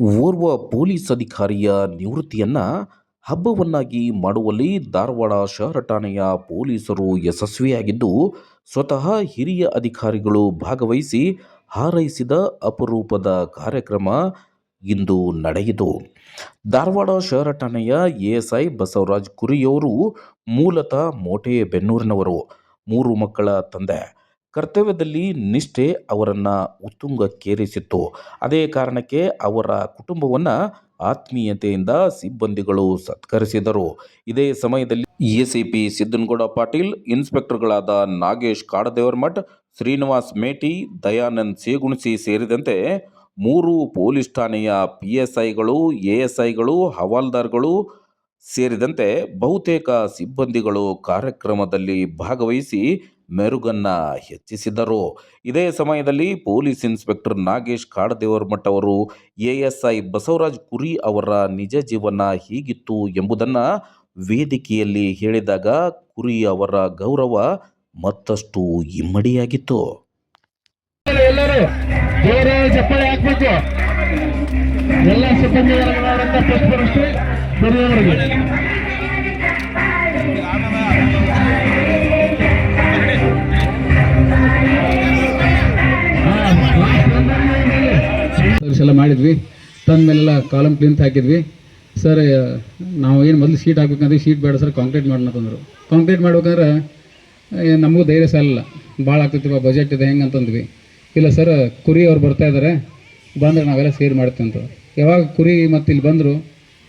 ಓರ್ವ ಪೊಲೀಸ್ ಅಧಿಕಾರಿಯ ನಿವೃತ್ತಿಯನ್ನ ಹಬ್ಬವನ್ನಾಗಿ ಮಾಡುವಲ್ಲಿ ಧಾರವಾಡ ಶಹರ ಠಾಣೆಯ ಪೊಲೀಸರು ಯಶಸ್ವಿಯಾಗಿದ್ದು, ಸ್ವತಃ ಹಿರಿಯ ಅಧಿಕಾರಿಗಳು ಭಾಗವಹಿಸಿ ಹಾರೈಸಿದ ಅಪರೂಪದ ಕಾರ್ಯಕ್ರಮ ಇಂದು ನಡೆಯಿತು. ಧಾರವಾಡ ಶಹರ ಠಾಣೆಯ ಎಎಸ್ಐ ಬಸವರಾಜ್ ಕುರಿಯವರು ಮೂಲತಃ ಮೋಟೆ ಬೆನ್ನೂರಿನವರು, ಮೂರು ಮಕ್ಕಳ ತಂದೆ. ಕರ್ತವ್ಯದಲ್ಲಿ ನಿಷ್ಠೆ ಅವರನ್ನು ಉತ್ತುಂಗಕ್ಕೇರಿಸಿತ್ತು. ಅದೇ ಕಾರಣಕ್ಕೆ ಅವರ ಕುಟುಂಬವನ್ನು ಆತ್ಮೀಯತೆಯಿಂದ ಸಿಬ್ಬಂದಿಗಳು ಸತ್ಕರಿಸಿದರು. ಇದೇ ಸಮಯದಲ್ಲಿ ಎಸಿಪಿ ಸಿದ್ದನಗೌಡ ಪಾಟೀಲ್, ಇನ್ಸ್ಪೆಕ್ಟರ್ಗಳಾದ ನಾಗೇಶ್ ಕಾಡದೇವರಮಠ್, ಶ್ರೀನಿವಾಸ್ ಮೇಟಿ, ದಯಾನಂದ್ ಸೇಗುಣಸಿ ಸೇರಿದಂತೆ ಮೂರು ಪೊಲೀಸ್ ಠಾಣೆಯ ಪಿ ಎಸ್ ಐಗಳು ಎ ಎಸ್ ಐಗಳು ಹವಾಲ್ದಾರ್ಗಳು ಸೇರಿದಂತೆ ಬಹುತೇಕ ಸಿಬ್ಬಂದಿಗಳು ಕಾರ್ಯಕ್ರಮದಲ್ಲಿ ಭಾಗವಹಿಸಿ ಮೆರುಗನ್ನ ಹೆಚ್ಚಿಸಿದರು. ಇದೇ ಸಮಯದಲ್ಲಿ ಪೊಲೀಸ್ ಇನ್ಸ್ಪೆಕ್ಟರ್ ನಾಗೇಶ್ ಕಾಡದೇವರಮಠ ಅವರು ಎಎಸ್ಐ ಬಸವರಾಜ್ ಕುರಿ ಅವರ ನಿಜ ಜೀವನ ಹೀಗಿತ್ತು ಎಂಬುದನ್ನು ವೇದಿಕೆಯಲ್ಲಿ ಹೇಳಿದಾಗ ಕುರಿ ಅವರ ಗೌರವ ಮತ್ತಷ್ಟು ಇಮ್ಮಡಿಯಾಗಿತ್ತು. ಎಲ್ಲರೂ ಎಲ್ಲ ಎಲ್ಲ ಮಾಡಿದ್ವಿ. ತಂದ ಮೇಲೆಲ್ಲ ಕಾಲಮ್ ಕ್ಲೀನ್ ಹಾಕಿದ್ವಿ. ಸರ್ ನಾವು ಏನು ಮೊದಲು ಶೀಟ್ ಹಾಕ್ಬೇಕಂದ್ರೆ ಶೀಟ್ ಬೇಡ ಸರ್ ಕಾಂಕ್ರೀಟ್ ಮಾಡೋಣ ತಂದರು ಕಾಂಕ್ರೀಟ್ ಮಾಡ್ಬೇಕಂದ್ರೆ ನಮಗೂ ಧೈರ್ಯ ಸಾಲಲ್ಲ ಭಾಳ ಆಗ್ತೈತಿ ಬಜೆಟ್ ಇದೆ, ಹೆಂಗೆ ಅಂತಂದ್ವಿ ಇಲ್ಲ ಸರ್ ಕುರಿ ಅವ್ರು ಬರ್ತಾ ಇದ್ದಾರೆ ಬಂದ್ರೆ ನಾವೆಲ್ಲ ಸೇರ್ ಮಾಡ್ತೀವಿ ಅಂತ ಯಾವಾಗ ಕುರಿ ಮತ್ತು ಇಲ್ಲಿ ಬಂದರು,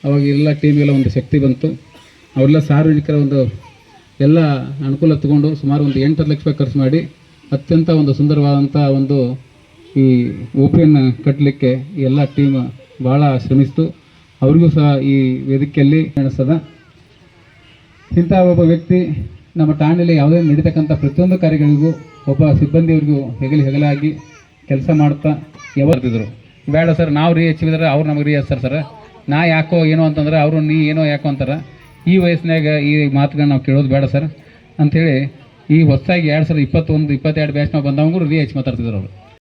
ಅವಾಗ ಎಲ್ಲ ಟೀಮಿಗೆಲ್ಲ ಒಂದು ಶಕ್ತಿ ಬಂತು. ಅವರೆಲ್ಲ ಸಾರ್ವಜನಿಕರ ಒಂದು ಎಲ್ಲ ಅನುಕೂಲ ತಗೊಂಡು ಸುಮಾರು ಒಂದು ಎಂಟು ಲಕ್ಷ ರೂಪಾಯಿ ಖರ್ಚು ಮಾಡಿ ಅತ್ಯಂತ ಒಂದು ಸುಂದರವಾದಂಥ ಒಂದು ಈ ಓಪನ್ ಕಟ್ಟಲಿಕ್ಕೆ ಎಲ್ಲ ಟೀಮ್ ಭಾಳ ಶ್ರಮಿಸ್ತು. ಅವ್ರಿಗೂ ಸಹ ಈ ವೇದಿಕೆಯಲ್ಲಿ ಕಾಣಿಸ್ತದ. ಇಂಥ ಒಬ್ಬ ವ್ಯಕ್ತಿ ನಮ್ಮ ಠಾಣೆಯಲ್ಲಿ ಯಾವುದೇ ನಡೀತಕ್ಕಂಥ ಪ್ರತಿಯೊಂದು ಕಾರ್ಯಗಳಿಗೂ ಒಬ್ಬ ಸಿಬ್ಬಂದಿಯವ್ರಿಗೂ ಹೆಗಲಿ ಹೆಗಲಾಗಿ ಕೆಲಸ ಮಾಡ್ತಾ ಯಾವತ್ತಿದ್ರು ಬೇಡ ಸರ್, ನಾವು ರೀ ಹೆಚ್ಚಿದ್ರೆ ಅವ್ರು ನಮಗೆ ರೀ ಹಚ್ತಾರೆ ಸರ್. ನಾ ಯಾಕೋ ಏನೋ ಅಂತಂದ್ರೆ ಅವರು ನೀ ಏನೋ ಯಾಕೋ ಅಂತಾರೆ. ಈ ವಯಸ್ಸಿನಾಗ ಈ ಮಾತುಗಳನ್ನ ನಾವು ಕೇಳೋದು ಬೇಡ ಸರ್. ಅಂಥೇಳಿ ಈ ಹೊಸದಾಗಿ ಎರಡು ಸಾವಿರದ ಇಪ್ಪತ್ತೊಂದು, ಇಪ್ಪತ್ತೆರಡು ಬ್ಯಾಚ್ ನಾವು ಬಂದವಂಗೂ ರೀ ಹೆಚ್ಚು ಮಾತಾಡ್ತಿದ್ರು ಅವರು.